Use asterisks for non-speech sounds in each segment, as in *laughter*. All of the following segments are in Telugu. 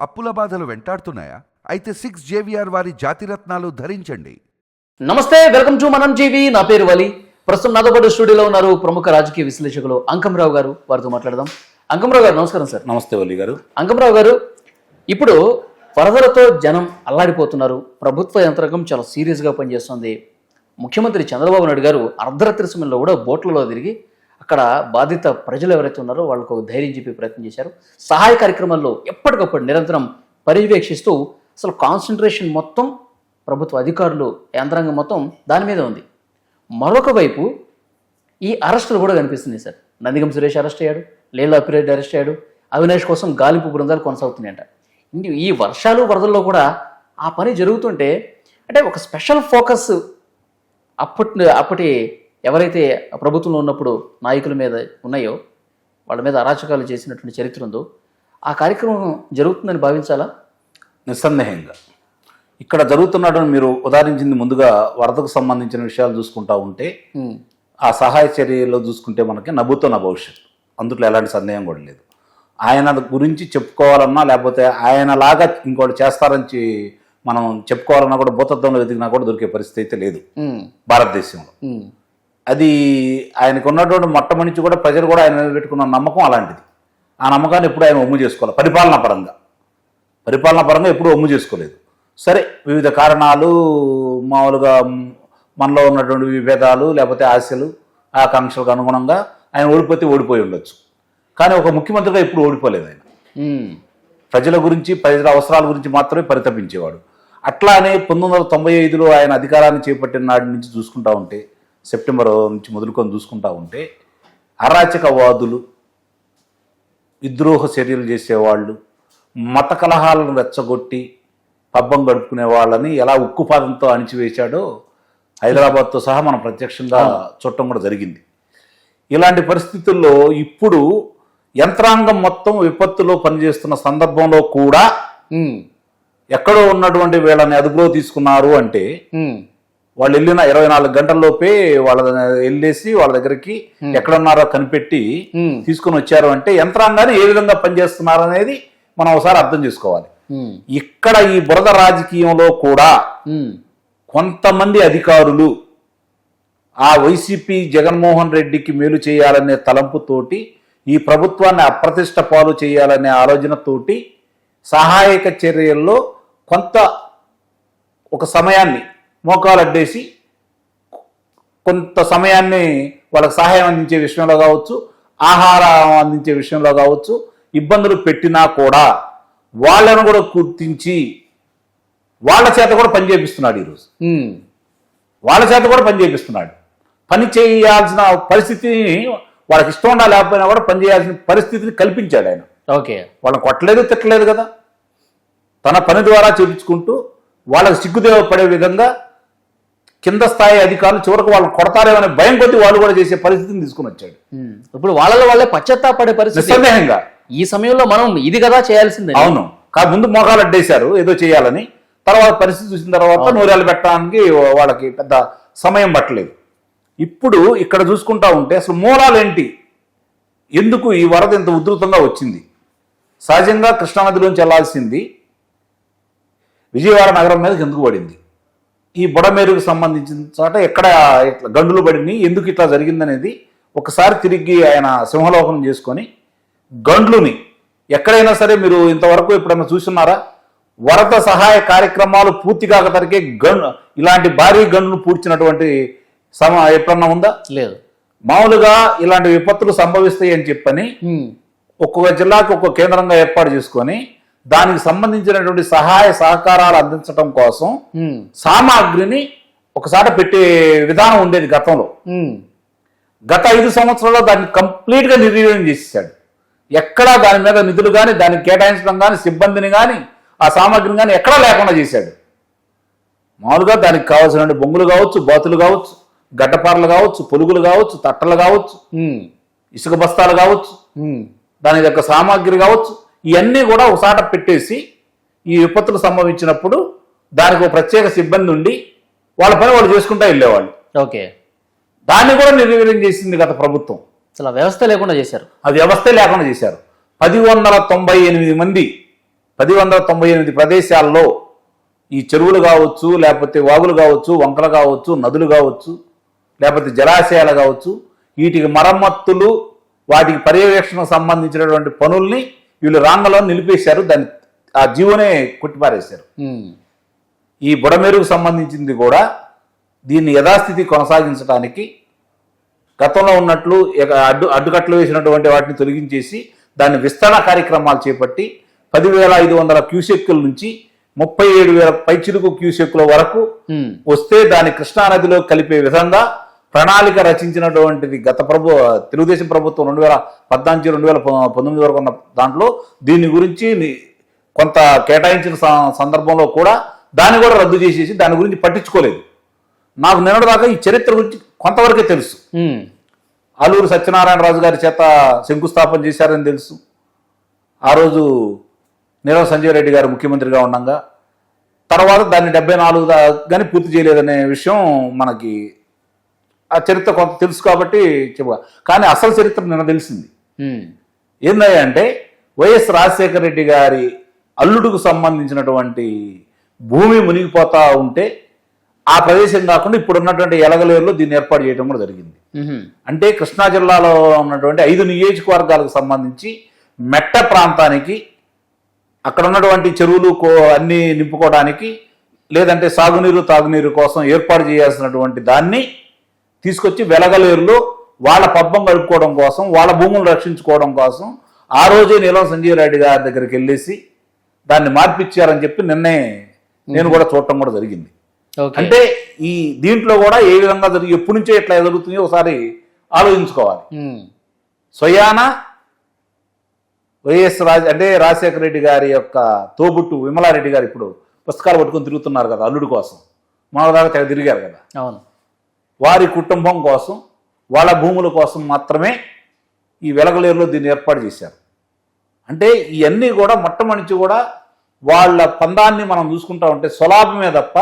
అప్పుల బాధలు వెంటాడుతున్నాయా? అయితే సిక్స్ జేవిఆర్ వారి జాతిరత్నాలు ధరించండి. నమస్తే వెల్కమ్ టు మనం జీవి నా పేరు వలి. ప్రస్తుతం నాతో పాటు స్టూడియోలో ఉన్నారు ప్రముఖ రాజకీయ విశ్లేషకులు అంకంరావు గారు. వారితో మాట్లాడదాం. అంకంరావు గారు నమస్కారం సార్. నమస్తే వల్లి గారు. అంకంరావు గారు ఇప్పుడు వరదలతో జనం అల్లాడిపోతున్నారు. ప్రభుత్వ యంత్రాంగం చాలా సీరియస్గా పనిచేస్తుంది. ముఖ్యమంత్రి చంద్రబాబు నాయుడు గారు అర్ధరాత్రి సమయంలో కూడా బోట్లలో తిరిగి అక్కడ బాధిత ప్రజలు ఎవరైతే ఉన్నారో వాళ్ళకు ధైర్యం చెప్పే ప్రయత్నం చేశారు. సహాయ కార్యక్రమాల్లో ఎప్పటికప్పుడు నిరంతరం పర్యవేక్షిస్తూ అసలు కాన్సన్ట్రేషన్ మొత్తం ప్రభుత్వ అధికారులు యంత్రాంగం మొత్తం దాని మీద ఉంది. మరొక వైపు ఈ అరెస్టులు కూడా కనిపిస్తున్నాయి సార్. నందిగం సురేష్ అరెస్ట్ అయ్యాడు లీలా అప్పిరెడ్డి అరెస్ట్ అయ్యాడు అవినాష్ కోసం గాలింపు బృందాలు కొనసాగుతున్నాయంట. ఈ వర్షాలు వరదల్లో కూడా ఆ పని జరుగుతుంటే అంటే ఒక స్పెషల్ ఫోకస్ అప్పటి అప్పటి ఎవరైతే ప్రభుత్వంలో ఉన్నప్పుడు నాయకుల మీద ఉన్నాయో వాళ్ళ మీద అరాచకాలు చేసినటువంటి చరిత్ర ఉందో ఆ కార్యక్రమం జరుగుతుందని భావించాలా? నిస్సందేహంగా. ఇక్కడ జరుగుతున్నటువంటి మీరు ఉదాహరించింది ముందుగా వరదకు సంబంధించిన విషయాలు చూసుకుంటా ఉంటే ఆ సహాయ చర్యలో చూసుకుంటే మనకి నవ్వుతో నా భవిష్యత్తు. అందులో ఎలాంటి సందేహం కూడా లేదు. ఆయన గురించి చెప్పుకోవాలన్నా లేకపోతే ఆయనలాగా ఇంకోటి చేస్తారని మనం చెప్పుకోవాలన్నా కూడా భూతత్వంలో వెతికినా కూడా దొరికే పరిస్థితి అయితే లేదు. భారతదేశంలో. అది ఆయనకు ఉన్నటువంటి మొట్టమొదటి కూడా ప్రజలు కూడా ఆయన పెట్టుకున్న నమ్మకం అలాంటిది. ఆ నమ్మకాన్ని ఎప్పుడు ఆయన ఒమ్ము చేసుకోవాలి. పరిపాలనా పరంగా. పరిపాలనా పరంగా ఎప్పుడు ఒమ్ము చేసుకోలేదు. సరే వివిధ కారణాలు మామూలుగా మనలో ఉన్నటువంటి విభేదాలు లేకపోతే ఆశలు ఆకాంక్షలకు అనుగుణంగా ఆయన ఓడిపోతే ఓడిపోయి ఉండొచ్చు. కానీ ఒక ముఖ్యమంత్రిగా ఎప్పుడు ఓడిపోలేదు ఆయన. ప్రజల గురించి ప్రజల అవసరాల గురించి మాత్రమే పరితపించేవాడు. అట్లానే పంతొమ్మిది వందల తొంభై ఐదులో ఆయన అధికారాన్ని చేపట్టిన నాటి నుంచి చూసుకుంటా ఉంటే సెప్టెంబర్ నుంచి మొదలుకొని చూసుకుంటా ఉంటే అరాచకవాదులు విద్రోహ చర్యలు చేసేవాళ్ళు మత కలహాలను రెచ్చగొట్టి పబ్బం గడుపుకునే వాళ్ళని ఎలా ఉక్కుపాదంతో అణిచివేశాడో హైదరాబాద్తో సహా మనం ప్రత్యక్షంగా చూడటం కూడా జరిగింది. ఇలాంటి పరిస్థితుల్లో ఇప్పుడు యంత్రాంగం మొత్తం విపత్తులో పనిచేస్తున్న సందర్భంలో కూడా ఎక్కడో ఉన్నటువంటి వీళ్ళని అదుపులో తీసుకున్నారు అంటే వాళ్ళు వెళ్ళిన ఇరవై నాలుగు గంటల్లోపే వాళ్ళ వెళ్ళేసి వాళ్ళ దగ్గరికి ఎక్కడున్నారో కనిపెట్టి తీసుకుని వచ్చారు అంటే యంత్రాంగాన్ని ఏ విధంగా పనిచేస్తున్నారు అనేది మనం ఒకసారి అర్థం చేసుకోవాలి. ఇక్కడ ఈ బురద రాజకీయంలో కూడా కొంతమంది అధికారులు ఆ వైసీపీ జగన్మోహన్ రెడ్డికి మేలు చేయాలనే తలంపుతోటి ఈ ప్రభుత్వాన్ని అప్రతిష్ట పాలు చేయాలనే ఆలోచనతోటి సహాయక చర్యల్లో కొంత ఒక సమయాన్ని మోకాలు అడ్డేసి కొంత సమయాన్ని వాళ్ళకి సహాయం అందించే విషయంలో కావచ్చు ఆహారం అందించే విషయంలో కావచ్చు ఇబ్బందులు పెట్టినా కూడా వాళ్ళను కూడా గుర్తించి వాళ్ళ చేత కూడా పని చేపిస్తున్నాడు ఈరోజు. వాళ్ళ చేత కూడా పని చేపిస్తున్నాడు. పని చేయాల్సిన పరిస్థితిని వాళ్ళకి ఇష్టం ఉండా లేకపోయినా కూడా పని చేయాల్సిన పరిస్థితిని కల్పించాడు ఆయన. ఓకే. వాళ్ళని కొట్టలేదు తిట్టలేదు కదా. తన పని ద్వారా చేపించుకుంటూ వాళ్ళకి సిగ్గుదేవ పడే విధంగా కింద స్థాయి అధికారులు చివరికి వాళ్ళు కొడతారేమనే భయం కొద్దీ వాళ్ళు కూడా చేసే పరిస్థితిని తీసుకుని వచ్చాడు. ఇప్పుడు వాళ్ళలో వాళ్ళే పశ్చాత్తాపడే పరిస్థితి. నిస్సందేహంగా. ఈ సమయంలో మనం ఇది కదా చేయాల్సిందే. అవును. కాదు ముందు మోకాలు అడ్డేశారు ఏదో చేయాలని. తర్వాత పరిస్థితి చూసిన తర్వాత నూరేళ్ళు పెట్టడానికి వాళ్ళకి పెద్ద సమయం పట్టలేదు. ఇప్పుడు ఇక్కడ చూసుకుంటా ఉంటే అసలు మూలాలు ఏంటి? ఎందుకు ఈ వరద ఇంత ఉధృతంగా వచ్చింది? సహజంగా కృష్ణానదిలోంచి వెళ్ళాల్సింది విజయవాడ నగరం మీదకి ఎందుకు పడింది? ఈ బుడమేరుకు సంబంధించిన చోట ఎక్కడ ఇట్లా గండులు పడినాయి ఎందుకు ఇట్లా జరిగిందనేది ఒకసారి తిరిగి ఆయన సింహలోకనం చేసుకొని గండ్లుని ఎక్కడైనా సరే మీరు ఇంతవరకు ఎప్పుడైనా చూస్తున్నారా వరద సహాయ కార్యక్రమాలు పూర్తి కాకతరికే గన్ ఇలాంటి భారీ గండ్లు పూడ్చినటువంటి సమ ఎప్పుడన్నా ఉందా? లేదు. మామూలుగా ఇలాంటి విపత్తులు సంభవిస్తాయి అని చెప్పని ఒక్కొక్క జిల్లాకు ఒక్కొక్క కేంద్రంగా ఏర్పాటు చేసుకొని దానికి సంబంధించినటువంటి సహాయ సహకారాలు అందించడం కోసం సామాగ్రిని ఒకసారి పెట్టే విధానం ఉండేది గతంలో. గత ఐదు సంవత్సరాల్లో దాన్ని కంప్లీట్గా నిర్వీర్యం చేసేసాడు ఎక్కడా దాని మీద నిధులు కానీ దానికి కేటాయించడం కానీ సిబ్బందిని కానీ ఆ సామాగ్రిని కానీ ఎక్కడా లేకుండా చేశాడు. మామూలుగా దానికి కావాల్సిన బొంగులు కావచ్చు బాతులు కావచ్చు గడ్డపారలు కావచ్చు పొలుగులు కావచ్చు తట్టలు కావచ్చు ఇసుక బస్తాలు కావచ్చు దాని యొక్క సామాగ్రి కావచ్చు ఇవన్నీ కూడా ఒకసాట పెట్టేసి ఈ విపత్తులు సంభవించినప్పుడు దానికి ఒక ప్రత్యేక సిబ్బంది ఉండి వాళ్ళ పని వాళ్ళు చేసుకుంటూ వెళ్ళేవాళ్ళు. ఓకే. దాన్ని కూడా నిర్వీర్యం చేసింది గత ప్రభుత్వం. అసలు వ్యవస్థ లేకుండా చేశారు. ఆ వ్యవస్థే లేకుండా చేశారు. పది వందల తొంభై ఎనిమిది మంది పది వందల తొంభై ఎనిమిది ప్రదేశాల్లో ఈ చెరువులు కావచ్చు లేకపోతే వాగులు కావచ్చు వంకలు కావచ్చు నదులు కావచ్చు లేకపోతే జలాశయాలు కావచ్చు వీటికి మరమ్మతులు వాటికి పర్యవేక్షణకు సంబంధించినటువంటి పనుల్ని వీళ్ళు రాంగలో నిలిపేశారు దాన్ని ఆ జీవోనే కొట్టిపారేశారు. ఈ బుడమేరుకు సంబంధించింది కూడా దీన్ని యథాస్థితి కొనసాగించడానికి గతంలో ఉన్నట్లు అడ్డు అడ్డుకట్లు వేసినటువంటి వాటిని తొలగించేసి దాన్ని విస్తరణ కార్యక్రమాలు చేపట్టి పదివేల ఐదు వందల క్యూసెక్కుల నుంచి ముప్పై ఏడు వేల పైచిలుకు క్యూసెక్కుల వరకు. వస్తే దాన్ని కృష్ణానదిలో కలిపే విధంగా ప్రణాళిక రచించినటువంటిది గత ప్రభు తెలుగుదేశం ప్రభుత్వం రెండు వేల పద్నాలుగు రెండు వేల పంతొమ్మిది వరకు ఉన్న దాంట్లో దీని గురించి కొంత కేటాయించిన సందర్భంలో కూడా దాన్ని కూడా రద్దు చేసేసి దాని గురించి పట్టించుకోలేదు. నాకు నిన్నటిదాకా ఈ చరిత్ర గురించి కొంతవరకే తెలుసు. ఆలూరు సత్యనారాయణ రాజు గారి చేత శంకుస్థాపన చేశారని తెలుసు. ఆ రోజు నీరవ సంజయ్ రెడ్డి గారు ముఖ్యమంత్రిగా ఉండగా తర్వాత దాన్ని డెబ్బై నాలుగు కానీ పూర్తి చేయలేదనే విషయం మనకి ఆ చరిత్ర కొంత తెలుసు కాబట్టి చెప్ప కానీ అసలు చరిత్ర నిన్న తెలిసింది. ఏందయ్యా అంటే వైఎస్ రాజశేఖర రెడ్డి గారి అల్లుడుకు సంబంధించినటువంటి భూమి మునిగిపోతా ఉంటే ఆ ప్రదేశం కాకుండా ఇప్పుడు ఉన్నటువంటి ఎలగలేరులో దీన్ని ఏర్పాటు చేయడం కూడా జరిగింది. అంటే కృష్ణా జిల్లాలో ఉన్నటువంటి ఐదు నియోజకవర్గాలకు సంబంధించి మెట్ట ప్రాంతానికి అక్కడ ఉన్నటువంటి చెరువులు అన్ని నింపుకోవడానికి లేదంటే సాగునీరు తాగునీరు కోసం ఏర్పాటు చేయాల్సినటువంటి దాన్ని తీసుకొచ్చి వెలగలేరులో వాళ్ళ పబ్బం గడుపుకోవడం కోసం వాళ్ళ భూములు రక్షించుకోవడం కోసం ఆ రోజే నీలం సంజీవ్ రెడ్డి గారి దగ్గరికి వెళ్ళేసి దాన్ని మార్పిచ్చారని చెప్పి నిన్నే నేను కూడా చూడటం కూడా జరిగింది. అంటే ఈ దీంట్లో కూడా ఏ విధంగా జరిగి ఎప్పటి నుంచో ఎట్లా జరుగుతుందో ఒకసారి ఆలోచించుకోవాలి. స్వయాన వైఎస్ రాజ్ అంటే రాజశేఖర రెడ్డి గారి యొక్క తోబుట్టు విమలారెడ్డి గారు ఇప్పుడు పుస్తకాలు పట్టుకొని తిరుగుతున్నారు కదా అల్లుడు కోసం. తెగ తిరిగారు కదా. అవును. వారి కుటుంబం కోసం వాళ్ళ భూముల కోసం మాత్రమే ఈ వెలగలేరులో దీన్ని ఏర్పాటు చేశారు. అంటే ఇవన్నీ కూడా మొట్టమొదటి కూడా వాళ్ళ పందాన్ని మనం చూసుకుంటా ఉంటే స్వలాభమే తప్ప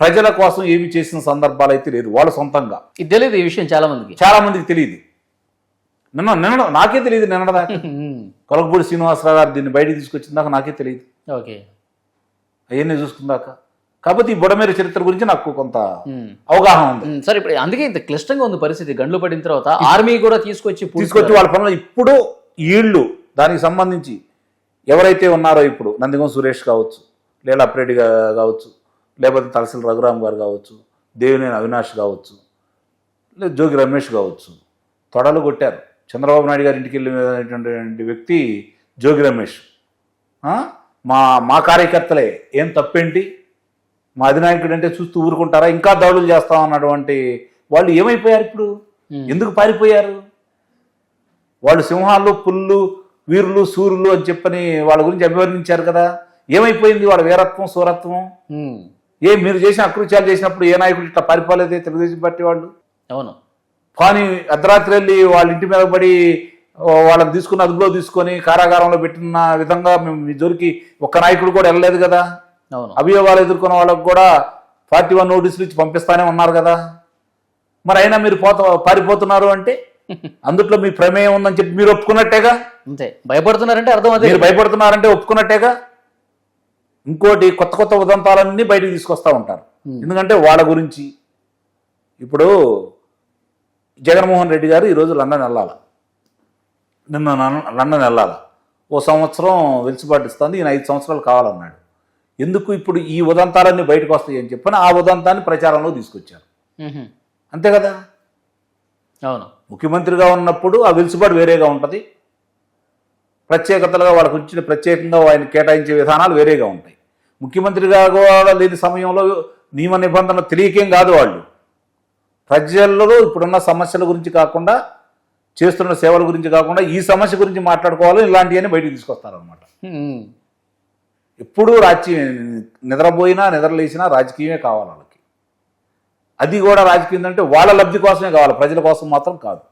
ప్రజల కోసం ఏమి చేసిన సందర్భాలు అయితే లేదు వాళ్ళ సొంతంగా. ఇది తెలియదు ఈ విషయం చాలా మందికి చాలా మందికి తెలియదు. నిన్న నిన్న నాకే తెలియదు నిన్నదాకా ఉమ్. *laughs* కొలకపూడి శ్రీనివాసరావు గారు దీన్ని బయటికి తీసుకొచ్చిన దాకా నాకే తెలియదు. ఓకే. అవన్నీ చూసుకుందాక కాకపోతే ఈ బుడమేరు చరిత్ర గురించి నాకు కొంత. అవగాహన ఉంది. సరే ఇప్పుడు అందుకే ఇంత క్లిష్టంగా ఉంది పరిస్థితి. గండ్లు పడిన తర్వాత ఆర్మీ కూడా తీసుకొచ్చి. తీసుకొచ్చి వాళ్ళ పనులు ఇప్పుడు ఈళ్ళు దానికి సంబంధించి ఎవరైతే ఉన్నారో ఇప్పుడు నందిగం సురేష్ కావచ్చు లేదా అప్రెడ్డి కావచ్చు లేకపోతే తలసిల రఘురామ్ గారు కావచ్చు దేవినేని అవినాష్ కావచ్చు లేదా జోగి రమేష్ కావచ్చు తొడలు కొట్టారు. చంద్రబాబు నాయుడు గారి ఇంటికి వెళ్ళినటువంటి వ్యక్తి జోగి రమేష్? మా మా కార్యకర్తలే. ఏం తప్పేంటి? మా అధినాయకుడు అంటే చూస్తూ ఊరుకుంటారా? ఇంకా దాడులు చేస్తాం అన్నటువంటి వాళ్ళు ఏమైపోయారు ఇప్పుడు. ఎందుకు పారిపోయారు? వాళ్ళు సింహాలు పుల్లు వీరులు సూర్యులు అని చెప్పని వాళ్ళ గురించి అభివర్ణించారు కదా. ఏమైపోయింది వాళ్ళ వీరత్వం సూరత్వం. ఏ మీరు చేసిన అకృత్యాలు చేసినప్పుడు ఏ నాయకుడు ఇట్లా పారిపోలేదే తెలుగుదేశం పార్టీ వాళ్ళు? అవును. కానీ అర్ధరాత్రి వెళ్ళి వాళ్ళ ఇంటి మీద పడి వాళ్ళని తీసుకుని అదుపులో తీసుకొని కారాగారంలో పెట్టిన విధంగా మేము మీ జోలికి ఒక్క నాయకుడు కూడా వెళ్ళలేదు కదా. అభియోగాలు ఎదుర్కొన్న వాళ్ళకు కూడా ఫార్టీ వన్ నోటీసులు ఇచ్చి పంపిస్తానే ఉన్నారు కదా. మరి అయినా మీరు పోత పారిపోతున్నారు అంటే? *laughs* అందుట్లో మీ ప్రమేయం ఉందని చెప్పి మీరు ఒప్పుకున్నట్టేగా? అంతే. భయపడుతున్నారంటే అర్థం అదే మీరు భయపడుతున్నారంటే ఒప్పుకున్నట్టేగా? ఇంకోటి కొత్త కొత్త ఉదంతాలన్నీ బయటకు తీసుకొస్తా ఉంటారు. ఎందుకంటే వాళ్ళ గురించి ఇప్పుడు జగన్మోహన్ రెడ్డి గారు ఈరోజు లండన్ వెళ్ళాలి? నిన్న నన్- లండన్ వెళ్ళాలి? ఓ సంవత్సరం వెలుసుబాటు ఇస్తుంది ఈయన ఐదు సంవత్సరాలు కావాలన్నాడు. ఎందుకు ఇప్పుడు ఈ ఉదంతాలన్నీ బయటకు వస్తాయి అని చెప్పని ఆ ఉదంతాన్ని ప్రచారంలో తీసుకొచ్చారు. అంతే కదా? అవును. ముఖ్యమంత్రిగా ఉన్నప్పుడు ఆ వెలుసుబాటు వేరేగా ఉంటుంది. ప్రత్యేకతలుగా వాళ్ళకు ఇచ్చిన ప్రత్యేకంగా ఆయన కేటాయించే విధానాలు వేరేగా ఉంటాయి. ముఖ్యమంత్రిగా కూడా లేని సమయంలో నియమ నిబంధనలు తెలియకేం కాదు వాళ్ళు. ప్రజలలో ఇప్పుడున్న సమస్యల గురించి కాకుండా చేస్తున్న సేవల గురించి కాకుండా ఈ సమస్య గురించి మాట్లాడుకోవాలి ఇలాంటివన్నీ బయటికి తీసుకొస్తారనమాట. ఎప్పుడూ రాజకీయం నిద్రపోయినా నిద్రలేసినా రాజకీయమే కావాలి వాళ్ళకి. అది కూడా రాజకీయం అంటే వాళ్ళ లబ్ధి కోసమే కావాలి ప్రజల కోసం మాత్రం కాదు.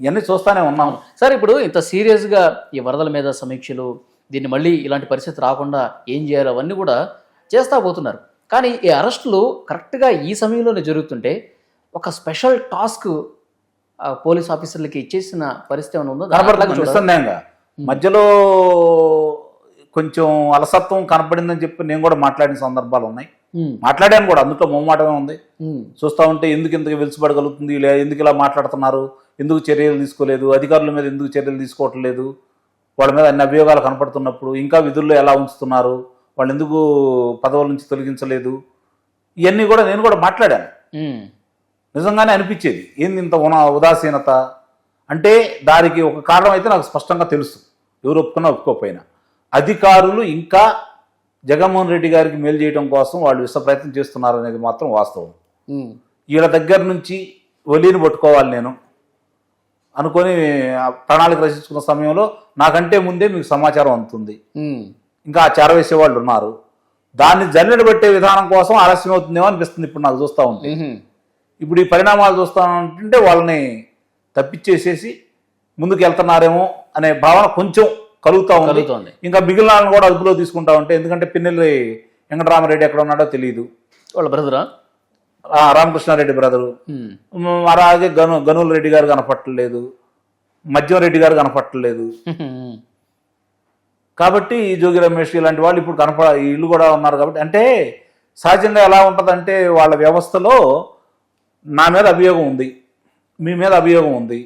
ఇవన్నీ చూస్తానే ఉన్నాం. సార్ ఇప్పుడు ఇంత సీరియస్గా ఈ వరదల మీద సమీక్షలు దీన్ని మళ్ళీ ఇలాంటి పరిస్థితి రాకుండా ఏం చేయాలి అవన్నీ కూడా చేస్తా పోతున్నారు. కానీ ఈ అరెస్టులు కరెక్ట్గా ఈ సమయంలోనే జరుగుతుంటే ఒక స్పెషల్ టాస్క్ పోలీస్ ఆఫీసర్లకి ఇచ్చేసిన పరిస్థితి ఏమైనా ఉందో? నిస్సందేహంగా. మధ్యలో కొంచెం అలసత్వం కనపడిందని చెప్పి నేను కూడా మాట్లాడిన సందర్భాలు ఉన్నాయి. మాట్లాడాను కూడా అందులో మొమ్మాటమే ఉంది. చూస్తూ ఉంటే ఎందుకు ఇంతకు వెలిసిపడగలుగుతుంది లే ఎందుకు ఇలా మాట్లాడుతున్నారు ఎందుకు చర్యలు తీసుకోలేదు అధికారుల మీద ఎందుకు చర్యలు తీసుకోవట్లేదు వాళ్ళ మీద అన్ని అభియోగాలు కనపడుతున్నప్పుడు ఇంకా విధుల్లో ఎలా ఉంచుతున్నారు వాళ్ళు ఎందుకు పదవుల నుంచి తొలగించలేదు. ఇవన్నీ కూడా నేను కూడా మాట్లాడాను. నిజంగానే అనిపించేది ఏంది ఇంత ఉన ఉదాసీనత? అంటే దానికి ఒక కారణం అయితే నాకు స్పష్టంగా తెలుసు. ఎవరు ఒప్పుకున్నా ఒప్పుకోకపోయినా. అధికారులు ఇంకా జగన్మోహన్ రెడ్డి గారికి మేలు చేయడం కోసం వాళ్ళు విశ్వ ప్రయత్నం చేస్తున్నారు అనేది మాత్రం వాస్తవం. వీళ్ళ దగ్గర నుంచి ఒలిని పట్టుకోవాలి నేను అనుకొని ప్రణాళిక రచించుకున్న సమయంలో నాకంటే ముందే మీకు సమాచారం అందుతుంది. ఇంకా ఆ చేరవేసే వాళ్ళు ఉన్నారు. దాన్ని జల్లెడ పెట్టే విధానం కోసం ఆలస్యం అవుతుందేమో అనిపిస్తుంది ఇప్పుడు నాకు చూస్తూ ఉమ్, ఇప్పుడు ఈ పరిణామాలు చూస్తానంటే వాళ్ళని తప్పించేసేసి ముందుకు వెళ్తున్నారేమో అనే భావన కొంచెం కలుగుతా ఉంది. ఇంకా మిగిలిన వాళ్ళని కూడా అదుపులో తీసుకుంటా ఉంటే ఎందుకంటే పిన్నెల్లి వెంకటరామరెడ్డి ఎక్కడ ఉన్నాడో తెలియదు వాళ్ళ బ్రదరా? రామకృష్ణారెడ్డి బ్రదరు. అలాగే గను గనుల రెడ్డి గారు కనపట్టలేదు. మద్యం రెడ్డి గారు కనపట్టలేదు. కాబట్టి ఈ జోగి రమేష్ ఇలాంటి వాళ్ళు ఇప్పుడు కనప వీళ్ళు కూడా ఉన్నారు కాబట్టి అంటే సహజంగా ఎలా ఉంటుందంటే వాళ్ళ వ్యవస్థలో నా మీద అభియోగం ఉంది. మీ మీద అభియోగం ఉంది.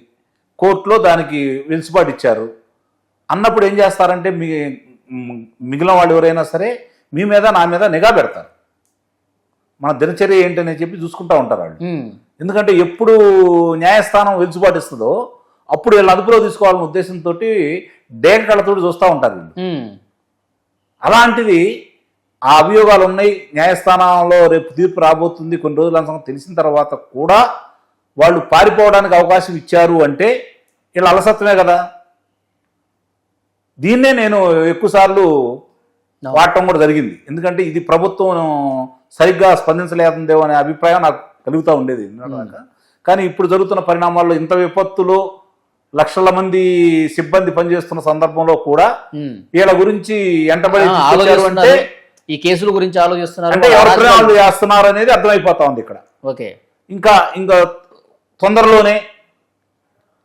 కోర్టులో దానికి వెలుసుబాటు ఇచ్చారు. అన్నప్పుడు ఏం చేస్తారంటే మీ మిగిలిన వాళ్ళు ఎవరైనా సరే మీ మీద నా మీద నిఘా పెడతారు. మన దినచర్య ఏంటని చెప్పి చూసుకుంటా ఉంటారు వాళ్ళు. ఎందుకంటే ఎప్పుడు న్యాయస్థానం వెలుసుబాటు ఇస్తుందో అప్పుడు వీళ్ళు అదుపులో తీసుకోవాలనే ఉద్దేశంతో డేగ కళ్ళతోటి చూస్తూ ఉంటారు వీళ్ళు. అలాంటిది ఆ అభియోగాలు ఉన్నాయి. న్యాయస్థానంలో రేపు తీర్పు రాబోతుంది. కొన్ని రోజుల సంగతి తెలిసిన తర్వాత కూడా వాళ్ళు పారిపోవడానికి అవకాశం ఇచ్చారు అంటే వీళ్ళ అలసత్వమే కదా. దీన్నే నేను ఎక్కువసార్లు వాడటం కూడా జరిగింది. ఎందుకంటే ఇది ప్రభుత్వం సరిగ్గా స్పందించలేదందేమో అనే అభిప్రాయం నాకు కలుగుతూ ఉండేది. కానీ ఇప్పుడు జరుగుతున్న పరిణామాల్లో ఇంత విపత్తులో లక్షల మంది సిబ్బంది పనిచేస్తున్న సందర్భంలో కూడా. వీళ్ళ గురించి ఎంటబడి ఈ కేసుల గురించి ఆలోచిస్తున్నారు. అంటే ఎవరి ప్రయాణాలు చేస్తున్నారు అనేది అర్థమైపోతా ఉంది ఇక్కడ. ఓకే. ఇంకా ఇంకా తొందరలోనే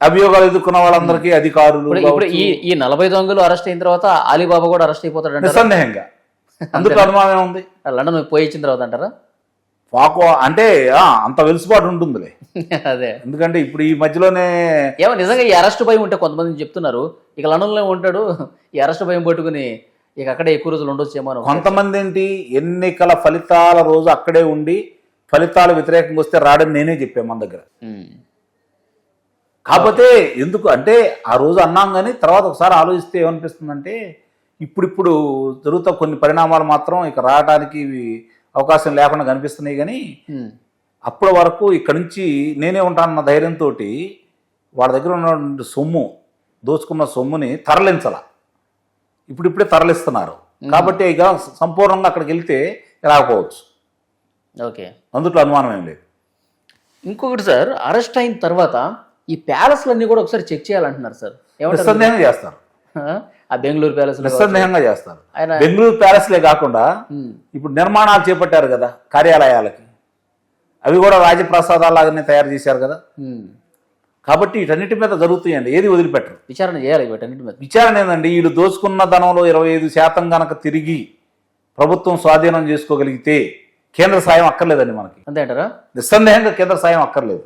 అభియోగాలు ఎదుర్కొన్న వాళ్ళందరికీ అధికారులు ఇప్పుడు ఈ ఈ నలభై దొంగలు అరెస్ట్ అయిన తర్వాత అలీబాబా కూడా అరెస్ట్ అయిపోతాడు నిస్సందేహంగా. *laughs* అందుకు అనుమానం ఉంది. లండన్ పోయి ఇచ్చిన తర్వాత అంటారా? పాకో అంటే అంత వెలుసుబాటు ఉంటుందిలే. *laughs* అదే. ఎందుకంటే ఇప్పుడు ఈ మధ్యలోనే ఏమో నిజంగా ఈ అరెస్ట్ భయం ఉంటే కొంతమంది చెప్తున్నారు. ఇక లండన్లో ఉంటాడు. ఈ అరెస్ట్ భయం పట్టుకుని ఇక అక్కడే ఎక్కువ రోజులు ఉండొచ్చేమో కొంతమంది ఏంటి ఎన్నికల ఫలితాల రోజు అక్కడే ఉండి ఫలితాలు వ్యతిరేకంగా వస్తే రాడని నేనే చెప్పాను మన దగ్గర. ఉమ్. కాకపోతే ఎందుకు అంటే ఆ రోజు అన్నాం కానీ తర్వాత ఒకసారి ఆలోచిస్తే ఏమనిపిస్తుందంటే ఇప్పుడిప్పుడు జరుగుతా కొన్ని పరిణామాలు మాత్రం ఇక రావడానికి అవకాశం లేకుండా కనిపిస్తున్నాయి కానీ. అప్పటి వరకు ఇక్కడి నుంచి నేనే ఉంటానన్న ధైర్యంతో వాళ్ళ దగ్గర ఉన్న సొమ్ము దోచుకున్న సొమ్ముని తరలించాల. ఇప్పుడిప్పుడే తరలిస్తున్నారు. కాబట్టి ఇక సంపూర్ణంగా అక్కడికి వెళ్తే రాకపోవచ్చు. ఓకే. అందుట్లో అనుమానం ఏం లేదు. ఇంకొకటి సార్ అరెస్ట్ అయిన తర్వాత ఈ ప్యాలెస్లన్నీ కూడా ఒకసారి చెక్ చేయాలంటున్నారు సార్. నిస్సందేహంగా చేస్తారు. ఆ? బెంగళూరు ప్యాలెస్ నిస్సందేహంగా చేస్తారు. బెంగళూరు ప్యాలెస్లే కాకుండా ఇప్పుడు నిర్మాణాలు చేపట్టారు కదా కార్యాలయాలకి. అవి కూడా రాజప్రసాదాలాగానే తయారు చేశారు కదా. కాబట్టి వీటన్నిటి మీద జరుగుతాయండి. ఏది వదిలిపెట్టరు. విచారణ చేయాలి వీటన్నిటి మీద. విచారణ ఏందండి? వీళ్ళు దోచుకున్న ధనంలో ఇరవై ఐదు శాతం గనక తిరిగి ప్రభుత్వం స్వాధీనం చేసుకోగలిగితే కేంద్ర సాయం అక్కర్లేదండి మనకి. అంతే అంటారా? నిస్సందేహంగా కేంద్ర సాయం అక్కర్లేదు.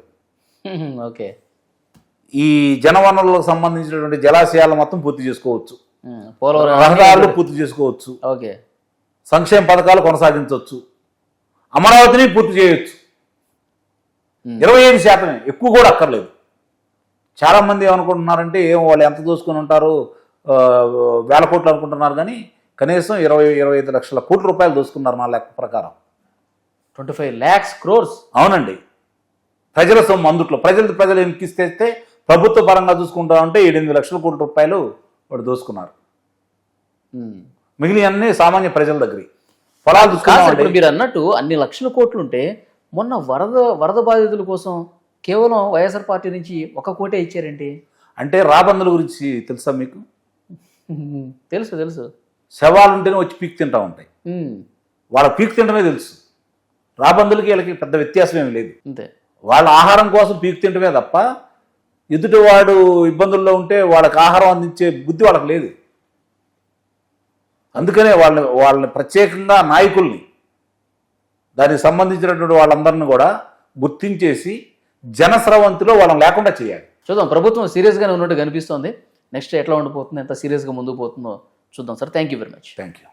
ఓకే. ఈ జనవనరులకు సంబంధించినటువంటి జలాశయాలు మొత్తం పూర్తి చేసుకోవచ్చు. రహదారులు పూర్తి చేసుకోవచ్చు. ఓకే. సంక్షేమ పథకాలు కొనసాగించవచ్చు. అమరావతిని పూర్తి చేయొచ్చు. Hmm. ఇరవై ఐదు శాతమే. ఎక్కువ కూడా అక్కర్లేదు. చాలా మంది ఏమనుకుంటున్నారంటే ఏం వాళ్ళు ఎంత దోసుకొని ఉంటారు? వేల కోట్లు అనుకుంటున్నారు కానీ కనీసం ఇరవై ఇరవై ఐదు లక్షల కోట్ల రూపాయలు దోసుకున్నారు నా లెక్క ప్రకారం. Twenty five lakhs crores. అవునండి. ప్రజల సొమ్ము అందుట్లో. ప్రజలు ప్రజలు ఎన్నికిస్తే ప్రభుత్వ పరంగా చూసుకుంటా ఉంటే ఏడెనిమిది లక్షల కోట్ల రూపాయలు వాడు దోసుకున్నారు. మిగిలిన అన్ని సామాన్య ప్రజల దగ్గర. పొలాలు మీరు అన్నట్టు అన్ని లక్షల కోట్లు ఉంటే మొన్న వరద వరద బాధితుల కోసం కేవలం వైఎస్ఆర్ పార్టీ నుంచి ఒక కోటే ఇచ్చారేంటి? అంటే రాబందుల గురించి తెలుసా మీకు? *laughs* తెలుసు తెలుసు. శవాలు ఉంటేనే వచ్చి పీక్ తింటా ఉంటాయి. వాళ్ళ పీక్ తింటమే తెలుసు. రాబందులకి వీళ్ళకి పెద్ద వ్యత్యాసం ఏమి లేదు. అంతే. వాళ్ళ ఆహారం కోసం పీక్ తింటమే తప్ప ఎదుటివాడు ఇబ్బందుల్లో ఉంటే వాళ్ళకి ఆహారం అందించే బుద్ధి వాళ్ళకి లేదు. అందుకనే వాళ్ళని వాళ్ళని ప్రత్యేకంగా నాయకుల్ని దానికి సంబంధించినటువంటి వాళ్ళందరిని కూడా గుర్తించేసి జనస్రవంతిలో వాళ్ళని లేకుండా చేయాలి. చూద్దాం ప్రభుత్వం సీరియస్గానే ఉన్నట్టు కనిపిస్తోంది. నెక్స్ట్ ఎట్లా ఉండిపోతుంది ఎంత సీరియస్గా ముందుకు పోతుందో చూద్దాం sir. Thank you very much thank you